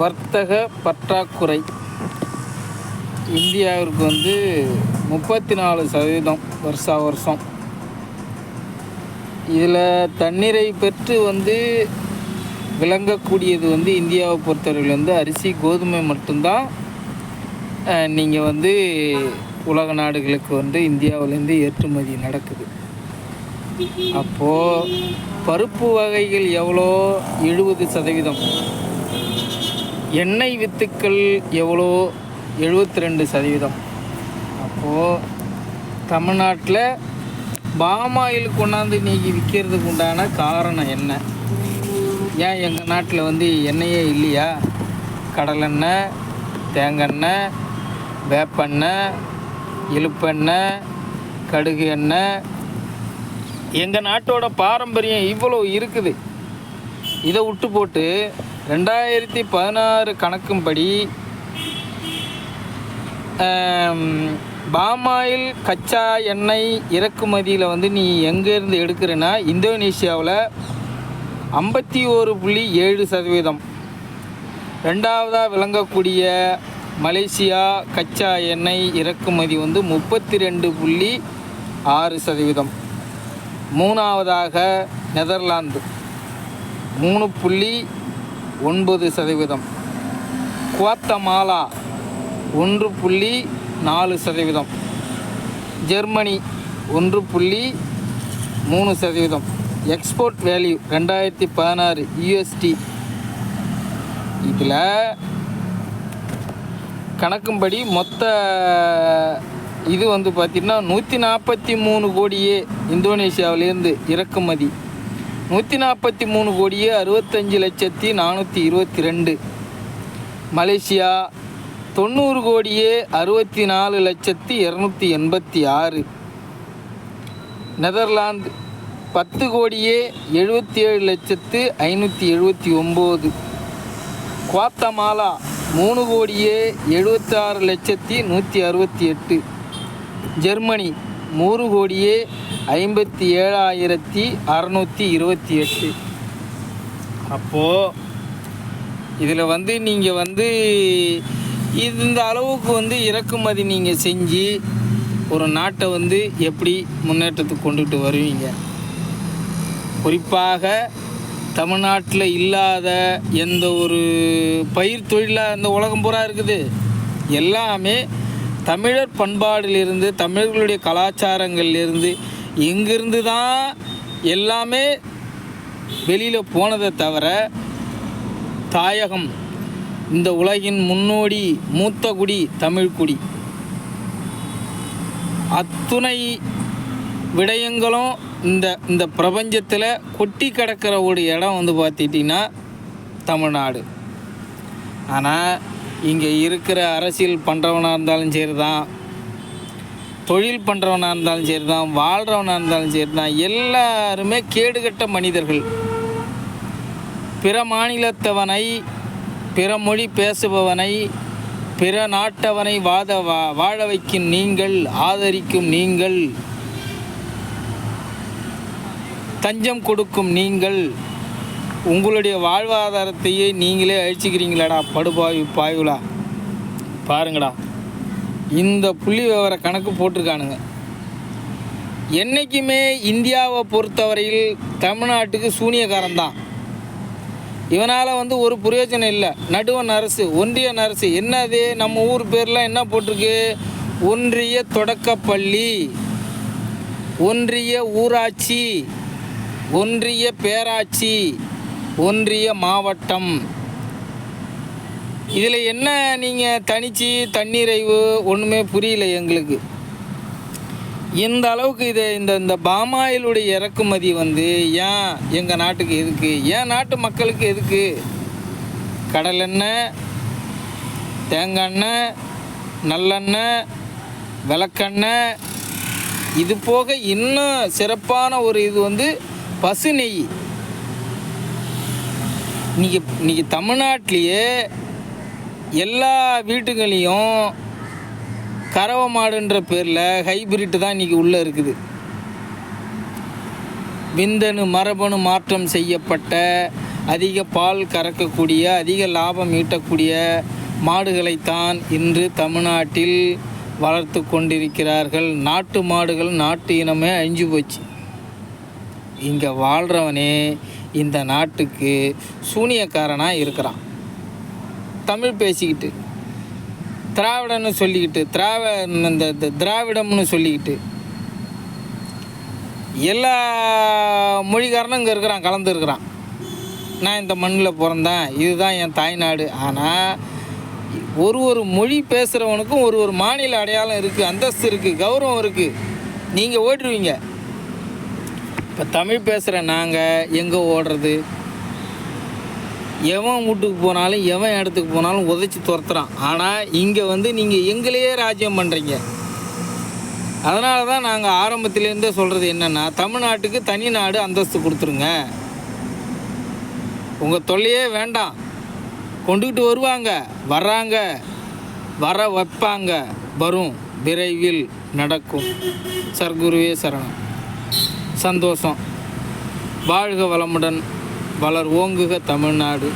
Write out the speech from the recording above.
வர்த்தக பற்றாக்குறை. இந்தியாவிற்கு வந்து முப்பத்தி நாலு சதவீதம் வருஷா வருஷம் இதில் தண்ணீரை பெற்று வந்து விளங்கக்கூடியது வந்து இந்தியாவை பொறுத்தவரையில் வந்து அரிசி கோதுமை மட்டும்தான். நீங்கள் வந்து உலக நாடுகளுக்கு வந்து இந்தியாவிலேருந்து ஏற்றுமதி நடக்குது. அப்போது பருப்பு வகைகள் எவ்வளோ? எழுபது சதவீதம். எண்ணெய் வித்துக்கள் எவ்வளோ? எழுபத்தி ரெண்டு சதவீதம். அப்போது தமிழ்நாட்டில் பாமாயில் கொண்டாந்து நீக்கி விற்கிறதுக்கு உண்டான காரணம் என்ன? ஏன் எங்கள் நாட்டில் வந்து எண்ணெயே இல்லையா? கடலெண்ணெய் தேங்காய் வேப்பெண்ணெய் இழுப்பெண்ணெய் கடுகு எண்ணெய். எங்கள் நாட்டோட பாரம்பரியம் இவ்வளோ இருக்குது. இதை விட்டு போட்டு ரெண்டாயிரத்தி பதினாறு கணக்கும்படி பாமாயில் கச்சா எண்ணெய் இறக்குமதியில் வந்து நீ எங்கேருந்து எடுக்கிறேன்னா இந்தோனேஷியாவில் ஐம்பத்தி ஒரு புள்ளி ஏழு சதவீதம். ரெண்டாவதாக விளங்கக்கூடிய மலேசியா கச்சா எண்ணெய் இறக்குமதி வந்து முப்பத்தி ரெண்டு புள்ளி ஆறு சதவீதம். மூணாவதாக நெதர்லாந்து மூணு புள்ளி ஒன்பது சதவீதம். குவாத்தமாலா ஒன்று புள்ளி நாலு சதவீதம். ஜெர்மனி ஒன்று புள்ளி மூணு சதவீதம். எக்ஸ்போர்ட் வேல்யூ ரெண்டாயிரத்தி பதினாறு யூஎஸ்டி இதில் கணக்கும்படி மொத்த இது வந்து பார்த்திங்கன்னா நூற்றி நாற்பத்தி மூணு கோடியே இந்தோனேஷியாவிலேருந்து இறக்குமதி. நூற்றி நாற்பத்தி மூணு கோடியே அறுபத்தஞ்சி லட்சத்தி நானூற்றி இருபத்தி ரெண்டு மலேசியா தொண்ணூறு கோடியே அறுபத்தி நாலு லட்சத்தி இரநூத்தி எண்பத்தி ஆறு நெதர்லாந்து பத்து கோடியே எழுபத்தி ஏழு லட்சத்து ஐநூற்றி எழுபத்தி ஒம்பது குவாத்தமாலா மூணு கோடியே எழுபத்தாறு லட்சத்தி நூற்றி அறுபத்தி எட்டு ஜெர்மனி நூறு கோடியே ஐம்பத்தி ஏழாயிரத்தி அறநூற்றி இருபத்தி எட்டு. அப்போது இதில் வந்து நீங்கள் வந்து இந்த அளவுக்கு வந்து இறக்குமதி நீங்கள் செஞ்சு ஒரு நாட்டை வந்து எப்படி முன்னேற்றத்துக்கு கொண்டுட்டு வருவீங்க? குறிப்பாக தமிழ்நாட்டில் இல்லாத எந்த ஒரு பயிர் தொழிலாக இந்த உலகம் பூரா இருக்குது. எல்லாமே தமிழர் பண்பாடிலிருந்து தமிழர்களுடைய கலாச்சாரங்கள்லேருந்து இங்கிருந்து தான் எல்லாமே வெளியில் போனதை தவிர தாயகம் இந்த உலகின் முன்னோடி மூத்த குடி தமிழ்குடி அத்துணை விடயங்களும் இந்த இந்த பிரபஞ்சத்தில் கொட்டி கிடக்கிற ஒரு இடம் வந்து பார்த்துட்டிங்கன்னா தமிழ்நாடு. ஆனால் இங்கே இருக்கிற அரசியல் பண்ணுறவனாக இருந்தாலும் சரி தான் தொழில் பண்ணுறவனாக இருந்தாலும் சரி தான் வாழ்கிறவனாக இருந்தாலும் சரி தான் எல்லாருமே கேடுகட்ட மனிதர்கள். பிற மாநிலத்தவனை பிற மொழி பேசுபவனை பிற நாட்டவனை வாத வா வாழ வைக்கும் நீங்கள் ஆதரிக்கும் நீங்கள் தஞ்சம் கொடுக்கும் நீங்கள் உங்களுடைய வாழ்வாதாரத்தையே நீங்களே அழிச்சிக்கிறீங்களாடா படுபாவி பாயுலா பாருங்கடா. இந்த புள்ளி விவர கணக்கு போட்டிருக்கானுங்க. என்றைக்குமே இந்தியாவை பொறுத்தவரையில் தமிழ்நாட்டுக்கு சூனியக்காரன் தான். இவனால் வந்து ஒரு பிரயோஜனம் இல்லை. நடுவன் அரசு ஒன்றிய அரசு. என்னது? நம்ம ஊர் பேர்லாம் என்ன போட்டிருக்கு? ஒன்றிய தொடக்கப்பள்ளி ஒன்றிய ஊராட்சி ஒன்றிய பேராட்சி. ஒன்றிய மாவட்டம். இதில் என்ன நீங்கள் தனிச்சு தண்ணீரைவு ஒன்றுமே புரியல எங்களுக்கு. இந்த அளவுக்கு இது இந்த இந்த பாமாயிலுடைய இறக்குமதி வந்து ஏன் எங்கள் நாட்டுக்கு எதுக்கு? ஏன் நாட்டு மக்களுக்கு எதுக்கு? கடலெண்ணெய் தேங்காய் எண்ணெய் நல்லெண்ணெய் விளக்கெண்ணெய் இது போக இன்னும் சிறப்பான ஒரு இது வந்து பசு நெய். இன்றைக்கி இன்றைக்கி தமிழ்நாட்டிலேயே எல்லா வீட்டுகளையும் கறவை மாடுன்ற பேரில் ஹைபிரிட் தான் இன்றைக்கி உள்ளே இருக்குது. விந்தணு மரபணு மாற்றம் செய்யப்பட்ட அதிக பால் கறக்கக்கூடிய அதிக லாபம் ஈட்டக்கூடிய மாடுகளைத்தான் இன்று தமிழ்நாட்டில் வளர்த்து கொண்டிருக்கிறார்கள். நாட்டு மாடுகள் நாட்டு இனமே அழிஞ்சு போச்சு. இங்கே வாழ்கிறவனே இந்த நாட்டுக்கு சூனியக்காரனாக இருக்கிறான். தமிழ் பேசிக்கிட்டு திராவிடன்னு சொல்லிக்கிட்டு திராவ இந்த திராவிடம்னு சொல்லிக்கிட்டு எல்லா மொழிக்காரனும் இங்கே இருக்கிறான் கலந்து இருக்கிறான். நான் இந்த மண்ணில் பிறந்தேன் இதுதான் என் தாய்நாடு. ஆனால் ஒரு ஒரு மொழி பேசுகிறவனுக்கும் ஒரு ஒரு மாநில அடையாளம் இருக்குது அந்தஸ்து இருக்குது கௌரவம் இருக்குது நீங்கள் ஓட்டுருவீங்க இப்போ தமிழ் பேசுகிற நாங்கள் எங்கே ஓடுறது? எவன் வீட்டுக்கு போனாலும் எவன் இடத்துக்கு போனாலும் உதைச்சி துரத்துறான். ஆனால் இங்கே வந்து நீங்கள் எங்களையே ராஜ்யம் பண்ணுறீங்க அதனால தான் நாங்கள் ஆரம்பத்துலேருந்தே சொல்கிறது என்னென்னா தமிழ்நாட்டுக்கு தனி நாடு அந்தஸ்து கொடுத்துருங்க. உங்கள் தொல்லையே வேண்டாம். கொண்டுக்கிட்டு வருவாங்க. வர்றாங்க. வர வைப்பாங்க. வரும். விரைவில் நடக்கும். சர்க்குருவே சரணம். சந்தோஷம். வாழ்க வளமுடன். வளர் ஓங்குக தமிழ்நாடு.